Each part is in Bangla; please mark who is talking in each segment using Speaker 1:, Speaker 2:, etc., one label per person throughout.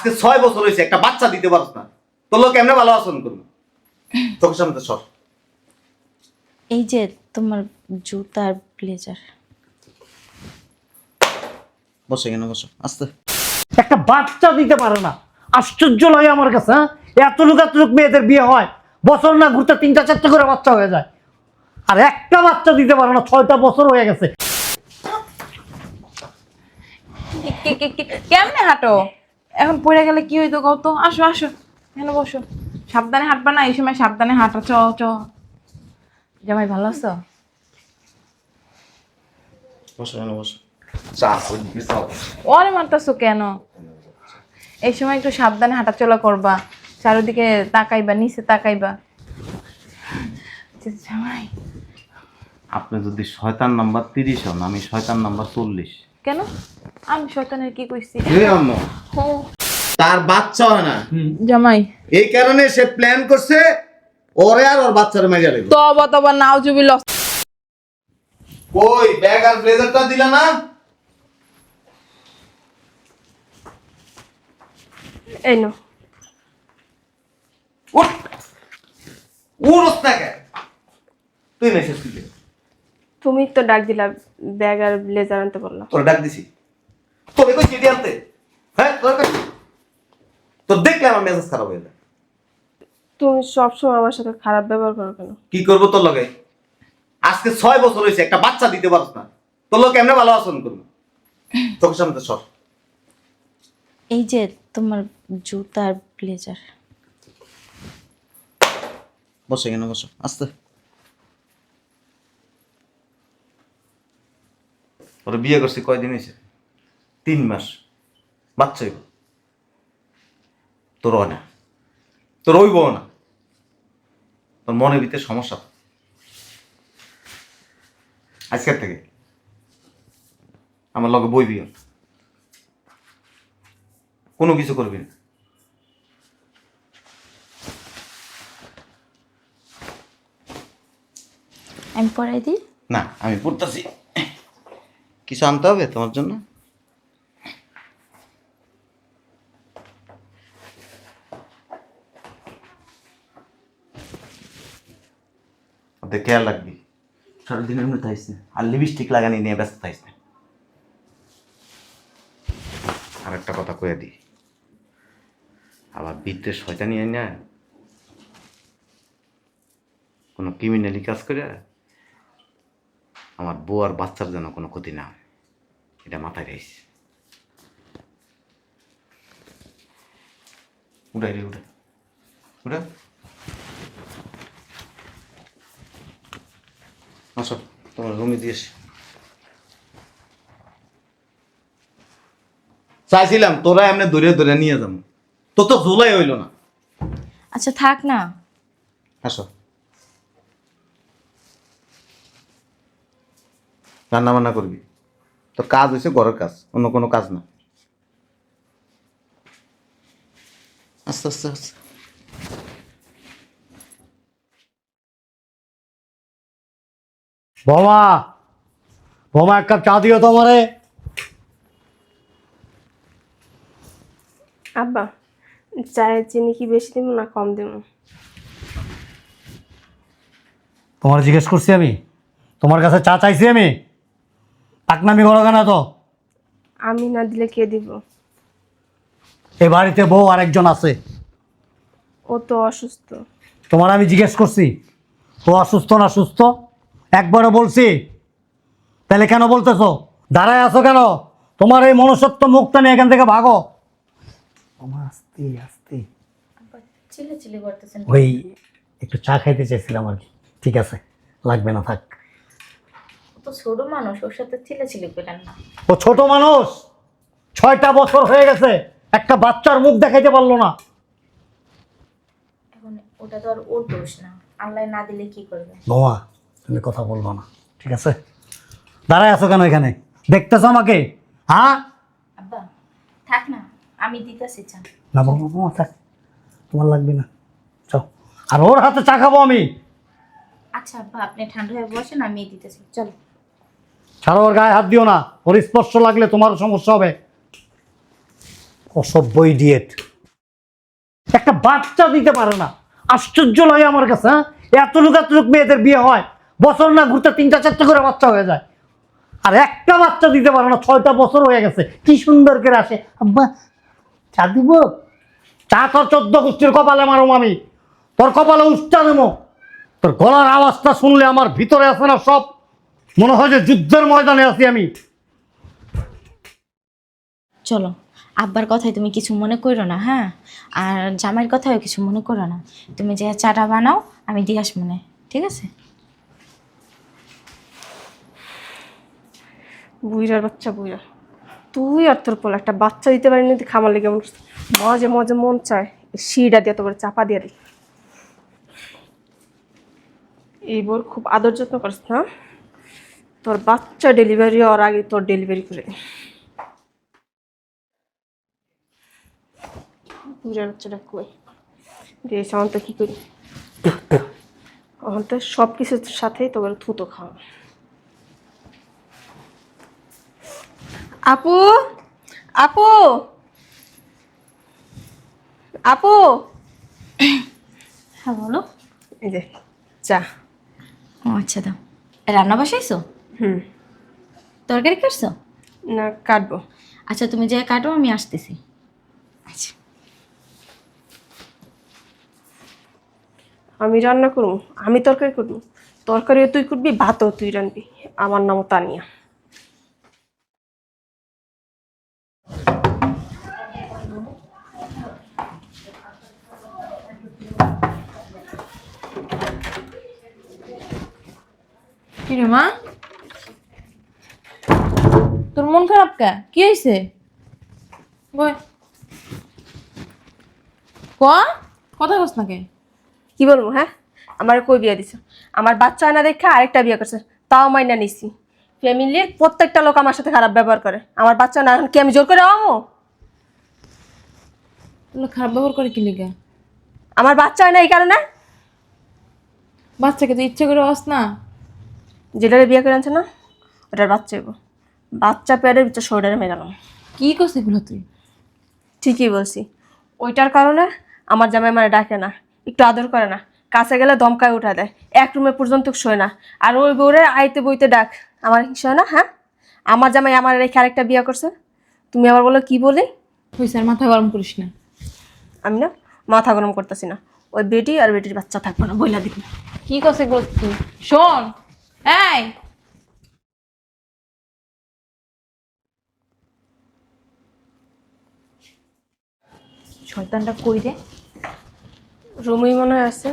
Speaker 1: আজকে ছয় বছর হয়েছে একটা বাচ্চা দিতে পারছ না। তোর লোক কেমনে ভালো আচরণ করব? চোখের সামনে তো সর।
Speaker 2: এই যে তোমার জুতার ব্লেজার
Speaker 1: বসে কেন বসো। আস্তে।
Speaker 3: একটা বাচ্চা দিতে পারে না। আশ্চর্য লাগে আমার কাছে হ্যাঁ? এত লোক এত লোক মেয়েদের বিয়ে হয় বছর না ঘুরতে তিনটা চারটে করে বাচ্চা হয়ে যায়। আর একটা বাচ্চা দিতে পারে না ছয়টা বছর হয়ে গেছে।
Speaker 4: কেমনে হাঁটো? এখন পড়ে গেলে কি হইতো কত আসো আসো এখানে বসো। সাবধানে হাঁটবা না এই সময় সাবধানে হাঁটা চ চ। জামাই ভালো আছো?
Speaker 1: বসো কেন বসো।
Speaker 4: ওরে মারতাছো কেন? এই সময় একটু সাবধানে হাঁটাচলা করবা। চারিদিকে তাকাইবা নিচে তাকাইবা। জামাই।
Speaker 1: আপনি যদি শয়তান নাম্বার তিরিশ হন আমি শয়তান নাম্বার চল্লিশ।
Speaker 4: কেন? আমি শয়তানের কি কইছি? ও
Speaker 1: তার বাচ্চা হয় না।
Speaker 4: জামাই।
Speaker 1: এই কারণে সে প্ল্যান করছে ওরে আর ওর বাচ্চারে মেজা লাগবে
Speaker 4: তবা তবা নাও জুবি লস।
Speaker 1: ওই ব্যাগ আর ব্লেজারটা দিলা না?
Speaker 5: এই নো
Speaker 1: উঠ। উড়স না তুই মেসেজ দিলি।
Speaker 5: তুমি তো ডাক দিলা ব্যাগ আর ব্লেজার আনতে বললা
Speaker 1: তোর ডাক দিছি। তোর কই চিঠি আনতে। হ্যাঁ তোর কাছে তো দেখলে আমার মেজাজ খারাপ হয়ে যায়।
Speaker 5: তুমি সবসময় আমার সাথে খারাপ ব্যবহার করো কেন?
Speaker 1: কি করব তোর লগে? আজকে ছয় বছর হয়েছে একটা বাচ্চা দিতে পারছ না। তোর লোক কেমনে ভালো আচরণ করব? চোখের সামনে তো সর।
Speaker 2: এই যে তোমার জুতার ব্লেজার
Speaker 1: বসে কেন বসো আস্তে। ওরা বিয়ে করছি কয়দিন হয়েছে তিন মাস। বাচ্চা হইব। তোর হয় না। তোর হইব না। তোর মনের ভিতরে সমস্যা। আজকের থেকে আমার লগে বই বিয়ে কোনো কিছু করবি না।
Speaker 2: আমি পড়াই দিই?
Speaker 1: না আমি পড়তেছি। কিছু আনতে হবে তোমার জন্য? খেয়াল রাখবি। সারাদিনের মধ্যে থাইস না। আর লিপস্টিক লাগানি নিয়ে ব্যস্ত থাইস না। আর একটা কথা কয়ে দিই আবার বিদ্যে শয়তানি আই না কোনো ক্রিমিনালি কাজ করে। আমার বউ আর বাচ্চার যেন কোনো ক্ষতি না হয়। এটা মাথায় রাখিস উঠাই রে উঠে উঠে আসো তোমার রুমে দিয়েছি চাইছিলাম তোরা এমনি ধরে ধরে নিয়ে যাব। তো তো জোলাই হইল না।
Speaker 2: আচ্ছা থাক না।
Speaker 1: আসো। রান্না বান্না করবি। তোর কাজ হয়েছে ঘরের কাজ অন্য কোনো কাজ না। আস্তে আস্তে আস্তে।
Speaker 3: বোমা বোমা এক কাপ চা দিও তোমারে
Speaker 5: আব্বা চায়ের চিনি কি বেশি দিব না কম দিব?
Speaker 3: তোমার জিজ্ঞেস করছি আমি। তোমার কাছে চা চাইছি আমি। পাকনামি করো কেন তো?
Speaker 5: আমি না দিলে কে দিব?
Speaker 3: এ বাড়িতে বউ আরেকজন আছে।
Speaker 5: ও তো অসুস্থ।
Speaker 3: তোমার আমি জিজ্ঞেস করছি ও অসুস্থ না সুস্থ? একবারও বলছি। তাহলে কেন বলতেছো? দাঁড়ায় আছো কেন? তোমার এই মনুষ্যত্ব মুখটা নিয়ে এখান থেকে ভাগো। আস্তে আস্তে। ওই একটু চা খাইতে চাইছিলাম আর কি। ঠিক আছে লাগবে না থাক।
Speaker 2: তো ছোট মানুষ ওর সাথে চিলে চিলে করেন না।
Speaker 3: ও ছোট মানুষ? ছয়টা বছর হয়ে গেছে একটা বাচ্চার মুখ দেখাইতে পারল না।
Speaker 2: এখন ওটা তো আর ওর দোষ না আল্লাহ না দিলে কি করবে?
Speaker 3: বোমা তুমি কথা বলব না ঠিক আছে? দাঁড়ায় আছো কেন এখানে? দেখতেছো আমাকে? হ্যাঁ?
Speaker 2: আব্বা থাক না আমি দিতেছি চা।
Speaker 3: না বাবা বাবা থাক তোমার লাগবে না। চল আর ওর হাতে চা খাব আমি।
Speaker 2: আচ্ছা আব্বা আপনি ঠান্ডা হয়ে বসেন আমি দিতেছি। চলো।
Speaker 3: ছাড়ো ওর গায়ে হাত দিও না, ওর স্পর্শ লাগলে তোমার সমস্যা হবে। অসভ্য ইডিয়েট একটা বাচ্চা দিতে পারে না, আশ্চর্য লাগে আমার কাছে হ্যাঁ? এতটুক এতটুক মেয়েদের বিয়ে হয়, বছর না ঘুরতে তিনটা চারটা করে বাচ্চা হয়ে যায়। আর একটা বাচ্চা দিতে পারে না, ছয়টা বছর হয়ে গেছে, কি সুন্দর করে আসে। আব্বা, চা দিব? চা তোর চোদ্দ গোষ্ঠীর কপালে মারুম আমি, তোর কপালে উষ্টা দেবো তোর গলার আওয়াজটা শুনলে আমার ভিতরে আছে না সব। মনে হয় যে যুদ্ধের ময়দানে আছি আমি।
Speaker 2: চলো আব্বার কথায় তুমি কিছু মনে করো না হ্যাঁ? আর জামাইয়ের কথাও কিছু মনে করো না। তুমি যে চাটা বানাও আমি দিয়ে আসব না ঠিক আছে?
Speaker 5: বুইরার বাচ্চা বুইরা তুই আর তোর পোলা একটা বাচ্চা দিতে পারিনি তুই খামার লেগে মন মজে মাঝে মন চায় শিটা দিয়ে তোর চাপা দিয়ে দিই। এই বোর খুব আদর যত্ন করিস না তোর বাচ্চা ডেলিভারি হওয়ার আগে তোর ডেলিভারি করে বুইরার বাচ্চাটা কই? দিয়ে সামান তো কী করি? তো সব কিছুর সাথেই তোর থুতো খাওয়া আপু? আপু? আপু?
Speaker 2: হ্যাঁ বলো।
Speaker 5: এই যে চা।
Speaker 2: ও আচ্ছা দাও। রান্না বসাইছো?
Speaker 5: হুম।
Speaker 2: তরকারি কাটছো?
Speaker 5: না কাটবো।
Speaker 2: আচ্ছা তুমি যে কাটো আমি আসতেছি। আচ্ছা।
Speaker 5: আমি রান্না করব আমি তরকারি করব। তরকারিও তুই করবি ভাতও তুই রানবি আমার নামও তানিয়া
Speaker 4: কি রে মা তোর মন খারাপ কে কি হয়েছে ক? কথা কস না কে?
Speaker 5: কি বলব হ্যাঁ? আমার কই বিয়ে দিছে? আমার বাচ্চা না দেখে আরেকটা বিয়ে করছে তাও মাইনা নিছি। ফ্যামিলির প্রত্যেকটা লোক আমার সাথে খারাপ ব্যবহার করে। আমার বাচ্চা না এখন কি আমি জোর করে আমো
Speaker 4: খারাপ ব্যবহার করে কি লিগা?
Speaker 5: আমার বাচ্চা হয় না এই কারণে?
Speaker 4: বাচ্চাকে তো ইচ্ছে করে আস না।
Speaker 5: যেটারে বিয়ে করে আনছে না ওটার বাচ্চা হইব। বাচ্চা পেয়ারের ভিতরে শরীরে মেরালাম
Speaker 4: কি করছিস এগুলো তুই?
Speaker 5: ঠিকই বলছি। ওইটার কারণে আমার জামাই মানে ডাকে না একটু আদর করে না। কাছে গেলে দমকায় উঠা দেয় এক রুমে পর্যন্ত শোয় না। আর ওই বউরে আইতে বইতে ডাক আমার হিংসা হয় না হ্যাঁ? আমার জামাই আমার রেখে আরেকটা বিয়ে করছে। তুমি আবার বলো কি বলি?
Speaker 4: হয়েছে স্যার মাথা গরম করিস না।
Speaker 5: আমি না মাথা গরম করতেছি না। ওই বেটি আর বেটির বাচ্চা থাকব না বইলা দিবি
Speaker 4: কি করছে এগুলো তুই? শোন এই!
Speaker 2: শয়তানটা কই রে?
Speaker 5: রুমই মনে হয় আছে।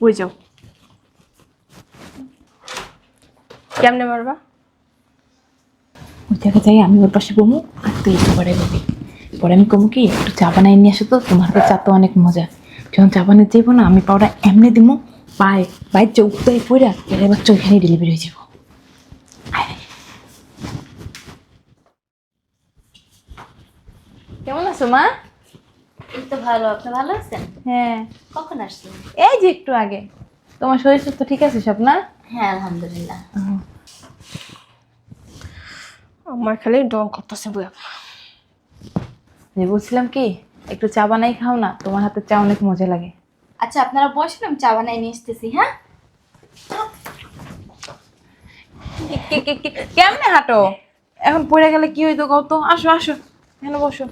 Speaker 5: ওই যাও? কেমনে মারবা?
Speaker 6: ওই জায়গায় যাই আমি ওর পাশে বমু আর তুই একটু পরে বমি পরে আমি কমু কি? একটু চা বানাই নিয়ে আসো তো তোমার চা তো অনেক মজা। যখন চা বানিয়ে যাইবো না আমি পাউডার এমনি দিমু পায়ে বাইর চোখ তো পড়া এর বাচ্চা ওইখানে ডেলিভারি হয়ে যাব।
Speaker 4: কেমন আছো মা?
Speaker 2: এই তো ভালো আপনি ভালো আছেন?
Speaker 4: হ্যাঁ।
Speaker 2: কখন আসছেন
Speaker 4: এই যে একটু আগে। তোমার শরীর সুস্থ ঠিক আছে সব না?
Speaker 2: হ্যাঁ আলহামদুলিল্লাহ।
Speaker 5: আমার খালি ডং করতেছে বইয়া
Speaker 4: যে বলছিলাম কি একটু চা বানাই খাও না তোমার হাতে চা অনেক মজা লাগে।
Speaker 2: আচ্ছা আপনারা বসেন আমি চা বানাই নিয়ে আসতেছি হ্যাঁ?
Speaker 4: কেমনে হাঁটো? এখন পড়ে গেলে কি হইতো কত আসো আসো এখানে বসো।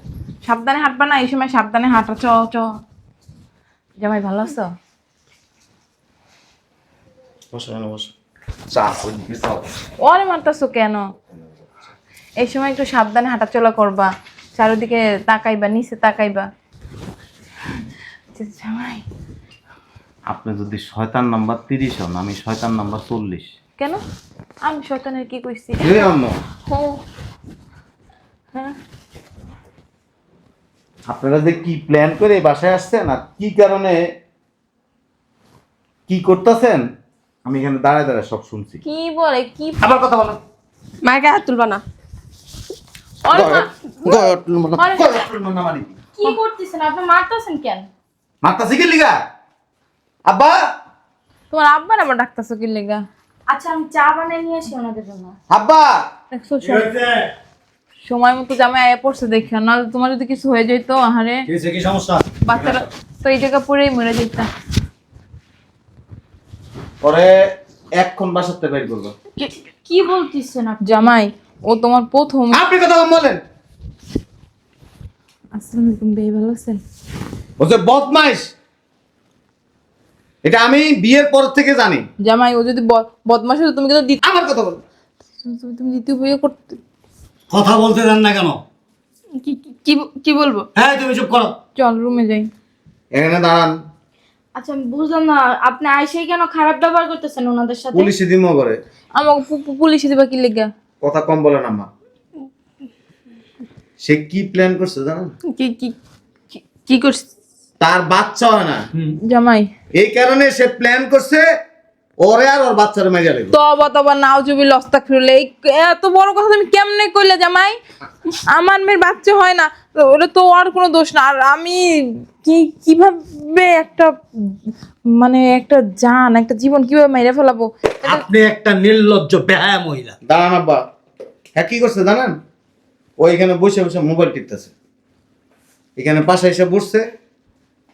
Speaker 4: সাবধানে হাঁটবা না এই সময় সাবধানে হাঁটা চ চ। জামাই ভালো আছো?
Speaker 1: বসো এখানে বসো। চা ওইদিকে
Speaker 4: ওরে মারতাছো কেন? এই সময় একটু সাবধানে হাঁটাচলা করবা। চারিদিকে তাকাইবা নিচে তাকাইবা। জামাই।
Speaker 1: আপনি যদি শয়তান নাম্বার তিরিশ হন আমি শয়তান নাম্বার চল্লিশ।
Speaker 4: কেন? আমি শয়তানের কি কইছি?
Speaker 1: এই আম্মা
Speaker 4: ও। হ্যাঁ।
Speaker 1: আপনারা যে কি প্ল্যান করে বাসায় আসছেন আর কি কারণে কি করতেছেন? আমি এখানে দাঁড়ায় দাঁড়ায় সব শুনছি।
Speaker 4: কি বলে? কি
Speaker 1: আবার কথা বলেন।
Speaker 5: মায়ের হাত তুলবা না।
Speaker 4: ওরে মা
Speaker 2: কি? করতেছেন? আপনি মারতেছেন কেন?
Speaker 1: মাত্রা কি লিগা? আব্বা?
Speaker 4: তোমার আব্বা না আবার ডাকতেছো কি লেগা?
Speaker 2: আচ্ছা আমি চা বানিয়ে নিয়ে আসি ওনাদের জন্য।
Speaker 1: আব্বা?
Speaker 4: দেখছ সময় মতো জামাই আয়া পড়ছে দেখে না তোমার যদি কিছু হয়ে যেত আহারে।
Speaker 3: কি সমস্যা?
Speaker 4: বাচ্চারা তো এই জায়গা পরেই মরে যেত।
Speaker 1: পরে এক্ষণ বাসাতে বের করব।
Speaker 2: কি? বলতেছেন আপনি?
Speaker 4: জামাই ও তোমার প্রথম
Speaker 1: আপনি কথা বলেন।
Speaker 4: আসসালামু আলাইকুম বেই ভালো আছেন?
Speaker 1: বলছে বদমাইশ। এটা আমি বিয়ের পর থেকে জানি।
Speaker 4: জামাই ও যদি ব- বদমাশ হতো তুমি কিন্তু দ্বিতীয়
Speaker 1: আমার কথা বলেন
Speaker 4: তুমি- তুমি দ্বিতীয় বিয়ে করতে
Speaker 3: কথা বলতে দেন না কেন?
Speaker 5: কি কি- কি কি বলব?
Speaker 3: হ্যাঁ তুমি চুপ করো।
Speaker 4: চল রুমে যাই।
Speaker 1: এখানে দাঁড়ান।
Speaker 2: আচ্ছা আমি বুঝলাম না আপনি আইসেই কেন খারাপ ব্যবহার করতেছেন ওনাদের সাথে?
Speaker 1: পুলিশে দিমো করে।
Speaker 4: আমাকে পুলিশে দিবা কি লেগা?
Speaker 1: কথা কম বলেন আম্মা। সে কি প্ল্যান করছে জানেন?
Speaker 5: কি কি কি- কি করছিস
Speaker 1: তার বাচ্চা হয় না।
Speaker 4: জামাই।
Speaker 1: এই কারণে সে প্ল্যান করছে ওরে আর ওর বাচ্চারে মেজা লাগবে
Speaker 4: তবা তবা নাও জুবি লস্তা ফিরলে এই এত বড় কথা তুমি কেমনে কইলে জামাই? আমার মেয়ের বাচ্চা হয় না ওটা তো আর কোনো দোষ না। আর আমি কি কীভাবে একটা মানে একটা জান একটা জীবন কীভাবে মেরে ফেলাবো?
Speaker 3: আপনি একটা নির্লজ্জ বেহায়া মহিলা।
Speaker 1: দাঁড়ান আব্বা। হ্যাঁ কি করছে জানেন? ও এখানে বসে বসে মোবাইল টিপতেছে। এখানে পাশে এসে বসছে।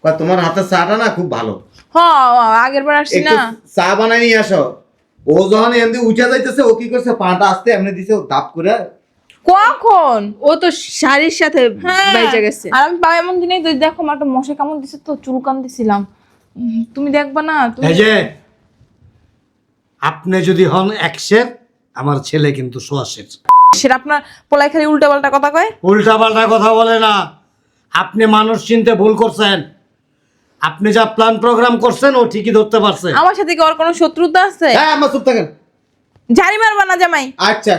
Speaker 1: কয়, তোমার হাতে চাটা না খুব ভালো?
Speaker 4: হ্যাঁ আগের বার আসছি না।
Speaker 1: চা বানাই নিয়ে আসো। ও যখন এমনি উঠে যাইতেছে ও কি করছে? পাটা আসতে এমনি দিছে ও দাপ করে।
Speaker 4: কখন?
Speaker 5: ও তো শাড়ির সাথে
Speaker 4: হ্যাঁ।
Speaker 5: গেছে।
Speaker 4: আর আমি এমন দিনে দেখো আমার একটা মশা কামড় দিছে তো চুল কাম দিছিলাম তুমি দেখবা না
Speaker 3: এই যে আপনি যদি হন একশের আমার ছেলে কিন্তু সোয়াশের
Speaker 4: সেটা আপনার পোলাই খালি উল্টা পাল্টা কথা কয়?
Speaker 3: উল্টা পাল্টা কথা বলে না। আপনি মানুষ চিনতে ভুল করছেন। আপনি যা প্ল্যান প্রোগ্রাম করছেন ও ঠিকই ধরতে পারছে।
Speaker 4: আমার সাথে কি ওর কোনো শত্রুতা আছে?
Speaker 1: হ্যাঁ আমার চুপ থাকেন।
Speaker 4: ঝাড়ি মারবা না জামাই।
Speaker 1: আচ্ছা।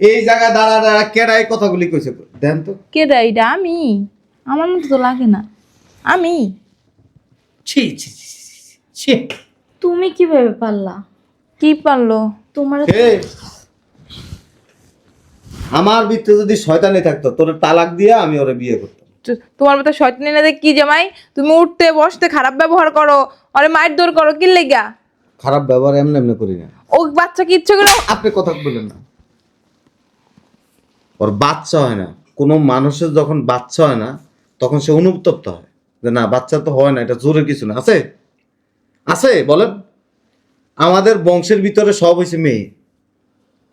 Speaker 1: এই জায়গায় দাঁড়া দাঁড়া কেডা এই কথাগুলি কইছে। দেন তো।
Speaker 4: কে দেয় এটা আমি? আমার মতো তো লাগে না। আমি?
Speaker 3: ছি ছি ছি, ছি, ছি, ছি।
Speaker 2: তুমি কীভাবে পারলা?
Speaker 4: কি পারল?
Speaker 2: তোমার
Speaker 1: এ, আমার ভিতরে যদি শয়তানি থাকতো তোর তালাক দিয়ে আমি ওরে বিয়ে করতাম।
Speaker 4: তোমার মতো শয়তানি না দেখ কি জামাই? তুমি উঠতে বসতে খারাপ ব্যবহার করো। আরে মায়ের দৌড় করো কি লেগা?
Speaker 1: খারাপ ব্যবহার এমনি এমনি করি না।
Speaker 4: ও বাচ্চা কি ইচ্ছে করে?
Speaker 1: আপনি কথা বললেন না। ওর বাচ্চা হয় না। কোনো মানুষের যখন বাচ্চা হয় না তখন সে অনুতপ্ত হয়। যে না বাচ্চা তো হয় না এটা জোরে কিছু না। আছে? আছে বলেন। আমাদের বংশের ভিতরে সব হয়েছে মেয়ে।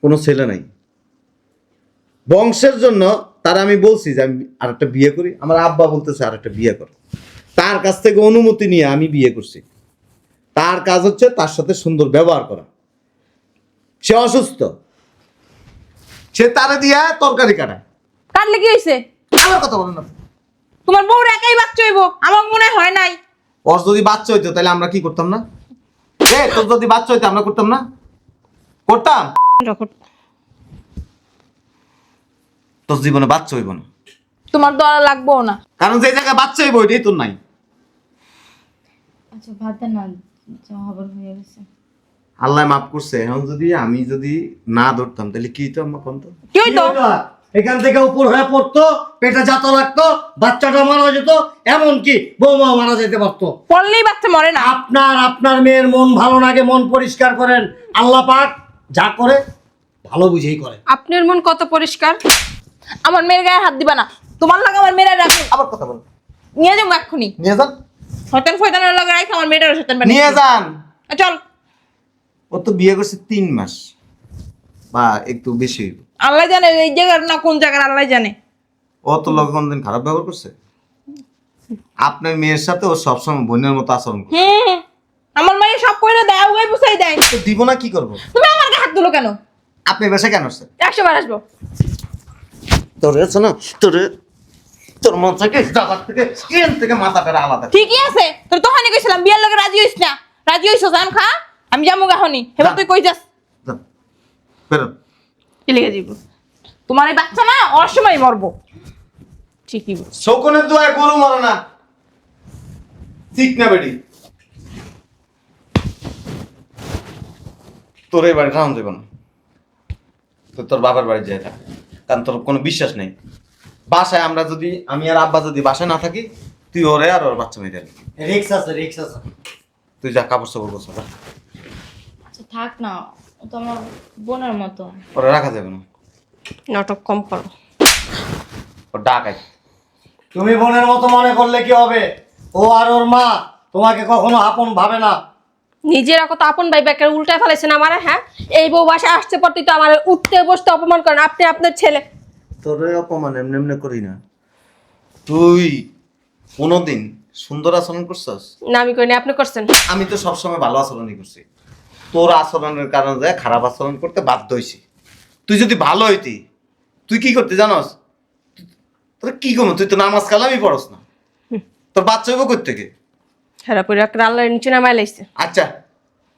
Speaker 1: কোনো ছেলে নাই। বংশের জন্য তার আমি বলছি যে আমি আরেকটা বিয়ে করি। আমার আব্বা বলতেছে আরেকটা বিয়ে কর। তার কাছ থেকে অনুমতি নিয়ে আমি বিয়ে করছি। তার কাজ হচ্ছে তার সাথে সুন্দর ব্যবহার করা। সে অসুস্থ। সে তারে দিয়া তরকারি কাটায়।
Speaker 4: কাটলে কি হয়েছে
Speaker 1: আমার কথা বলেন না।
Speaker 4: তোমার বউর একাই বাচ্চা হইব আমার মনে হয় নাই।
Speaker 1: ওর যদি বাচ্চা হইতো তাহলে আমরা কি করতাম না? এ তোর যদি বাচ্চা হইতো আমরা করতাম না? করতাম? তোর জীবনে বাচ্চা হইব না।
Speaker 4: তোমার দলা লাগবেও না।
Speaker 1: কারণ যে জায়গায় বাচ্চা হইব ওইটাই তোর নাই।
Speaker 2: আচ্ছা ভাত দেন না যা হবার হয়ে গেছে।
Speaker 1: আল্লাহ মাফ করছে এখন যদি আমি যদি না ধরতাম তাহলে কি হইতো আমার কোন তো
Speaker 4: কি হইতো
Speaker 3: এখান থেকে উপর হয়ে পড়তো পেটে জাতা লাগতো বাচ্চাটা মারা যেত এমনকি বৌমা মারা যেতে পারতো।
Speaker 4: পড়লেই বাচ্চা মরে না।
Speaker 3: আপনার আপনার মেয়ের মন ভালো লাগে মন পরিষ্কার করেন। আল্লাহ পাক যা করে ভালো বুঝেই করে।
Speaker 5: আপনার মন কত পরিষ্কার?
Speaker 4: আমার মেয়ের গায়ে হাত দিবা না। তোমার লাগে আমার মেয়েরা রাখি
Speaker 1: আবার কথা বল।
Speaker 4: নিয়ে যাব এক্ষুনি।
Speaker 1: নিয়ে যান।
Speaker 4: শয়তান ফয়তানের লাগে রাখি আমার মেয়েটারও শয়তান বানিয়ে
Speaker 1: নিয়ে যান।
Speaker 4: চল।
Speaker 1: ও তো বিয়ে করছে তিন মাস। বা একটু বেশি হইব।
Speaker 4: আল্লাহ জানে এই জায়গার না কোন জায়গার আল্লাহ জানে।
Speaker 1: ও তো লোক কোনদিন খারাপ ব্যবহার করছে? আপনার মেয়ের সাথে ও সবসময় বোনের মতো আচরণ করে
Speaker 4: হুম আমার মায়ের সব কইরা দেয় উগাই পুষাই দেয়।
Speaker 1: তো দিব না কি করব?
Speaker 4: তুমি আমার গায়ে হাত দিলো কেন?
Speaker 1: আপনি বেশে কেন আসছেন?
Speaker 4: একশো বার আসব।
Speaker 1: তোর আছে না তোর তোর মন থেকে থেকে ট্রেন থেকে আলাদা।
Speaker 4: ঠিকই আছে তোর তখনই কইছিলাম বিয়ের লগে রাজি হইস না। রাজি হইছ জান খা আমি গাহনি এবার তুই কই যাস?
Speaker 5: যাব
Speaker 4: তোমার এই বাচ্চা না অসময় মরবো। ঠিকই।
Speaker 1: শকুনের গরু মরে না। ঠিক না বেটি। তোর এই বাড়ি রাউন দেব না। তো তোর বাবার বাড়ি যাই থাক। কারণ তোর কোনো বিশ্বাস নেই। বাসায় আমরা যদি আমি আর আব্বা যদি বাসায় না থাকি তুই ওরে আর ওর বাচ্চা মেয়ে
Speaker 3: রিক্স আছে রিক্স আছে।
Speaker 1: তুই যা কাপড় চাপড় যা।
Speaker 2: আচ্ছা থাক না ও তো আমার বোনের মতো।
Speaker 1: ওরা রাখা যাবে না।
Speaker 5: নাটক কম করো।
Speaker 1: ও ডাকাই
Speaker 3: তুমি বোনের মতো মনে করলে কি হবে? ও আর ওর মা তোমাকে কখনো আপন ভাবে না।
Speaker 5: নিজেরা কত আপন ভাই বেকার উল্টায় ফেলেছেন আমার হ্যাঁ? এই বউ বাসায় আসতে পর তুই তো আমার উঠতে বসতে অপমান করেন আপনি আপনার ছেলে।
Speaker 1: তোরে অপমান এমনি এমনি করি না। তুই কোনোদিন সুন্দর আচরণ করছস?
Speaker 5: না আমি করিনি আপনি করছেন।
Speaker 1: আমি তো সবসময় ভালো আচরণই করছি। তোর আচরণের কারণে খারাপ আচরণ করতে বাধ্য হয়েছি তুই যদি ভালো হইতি তুই কি করতে জানস? তোর কি করব তুই তো নামাজ কালামই পড়স না। তোর বাচ্চা হইব থেকে
Speaker 5: হেরা একটা আল্লাহর নিচে নামাই লাইছে।
Speaker 1: আচ্ছা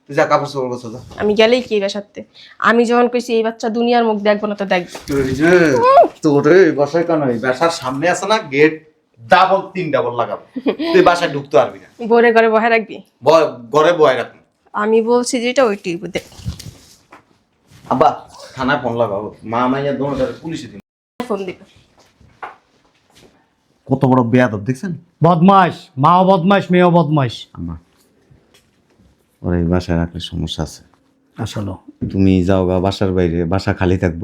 Speaker 1: তুই যা কাপড় চোপড় গোছা যা।
Speaker 5: আমি গেলেই কি সাথে আমি যখন কইছি এই বাচ্চা দুনিয়ার মুখ দেখব না তো দেখব।
Speaker 1: তোর বাসায় কেন? এই বাসার সামনে আছে না গেট ডাবল তিন ডাবল লাগাবো। তুই বাসায় ঢুকতে পারবি না।
Speaker 5: বোরে ঘরে বহে রাখবি?
Speaker 1: ঘরে বয় রাখবি।
Speaker 5: আমি বলছি যেটা ওইটি দেখ
Speaker 1: আব্বা থানায় ফোন লাগাবো মা মাইয়া দোনোটারে পুলিশে দিন।
Speaker 5: ফোন দিবে।
Speaker 1: কত বড় বেয়াদব দেখছেন?
Speaker 3: বদমাস মাও বদমাস মেয়েও বদমাস
Speaker 1: আমার ওর এই বাসায় রাখলে সমস্যা আছে।
Speaker 3: আসলে।
Speaker 1: তুমি যাও গা বাসার বাইরে বাসা খালি থাকব।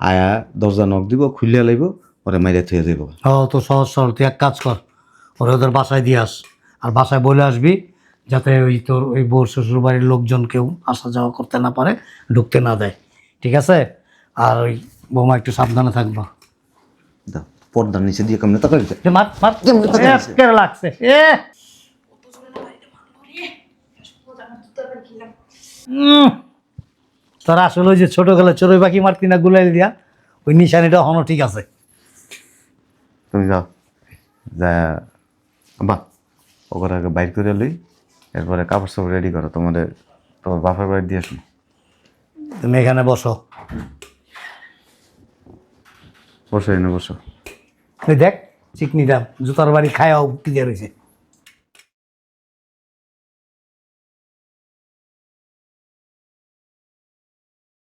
Speaker 1: আয়া দরজা নক দিব খুলিয়া লাইব ওরে মাইরে থুয়ে দেব
Speaker 3: ও তো সহজ সরল তুই এক কাজ কর ওরে ওদের বাসায় দিয়ে আস। আর বাসায় বলে আসবি যাতে ওই তোর ওই বউর শ্বশুর বাড়ির লোকজন কেউ আসা যাওয়া করতে না পারে ঢুকতে না দেয়। ঠিক আছে? আর ওই বৌমা একটু সাবধানে থাকবা।
Speaker 1: দাও। পর্দার নিচে দিয়ে কেমনে তাকাই
Speaker 3: মার মার। লাগছে। এ! তোর আসলে ওই যে ছোটবেলা চড়ুই পাখি মারতি না গুলাই দিয়া ওই নিশানিটা হনো ঠিক আছে।
Speaker 1: তুমি যাও। যা বা ওকে আগে বাইর করে লই এরপরে কাপড় সাপড় রেডি করো তোমাদের তোমার বাপের বাড়ি দিয়ে আসুন।
Speaker 3: তুমি এখানে বসো।
Speaker 1: বসো এনে বসো।
Speaker 3: দেখ চিকনিটা জুতার বাড়ি খায়াও ক্লিয়ার হয়েছে